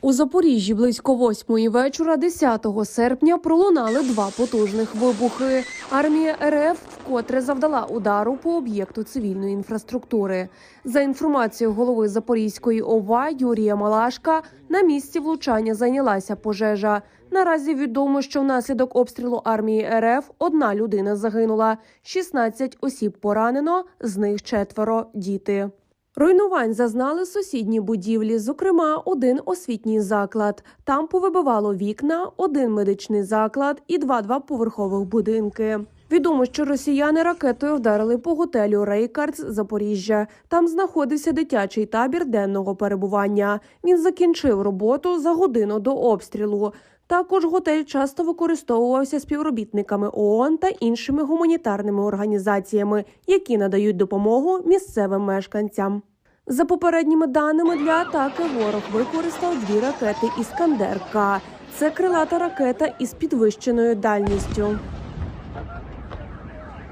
У Запоріжжі близько восьмої вечора, 10 серпня, пролунали два потужних вибухи. Армія РФ вкотре завдала удару по об'єкту цивільної інфраструктури. За інформацією голови Запорізької ОВА Юрія Малашка, на місці влучання зайнялася пожежа. Наразі відомо, що внаслідок обстрілу армії РФ одна людина загинула, 16 осіб поранено, з них четверо діти. Руйнувань зазнали сусідні будівлі, зокрема, один освітній заклад. Там повибивало вікна, один медичний заклад і два двоповерхових будинки. Відомо, що росіяни ракетою вдарили по готелю Рейкардс Запоріжжя. Там знаходився дитячий табір денного перебування. Він закінчив роботу за годину до обстрілу. Також готель часто використовувався співробітниками ООН та іншими гуманітарними організаціями, які надають допомогу місцевим мешканцям. За попередніми даними для атаки ворог використав дві ракети Іскандер К. Це крилата ракета із підвищеною дальністю.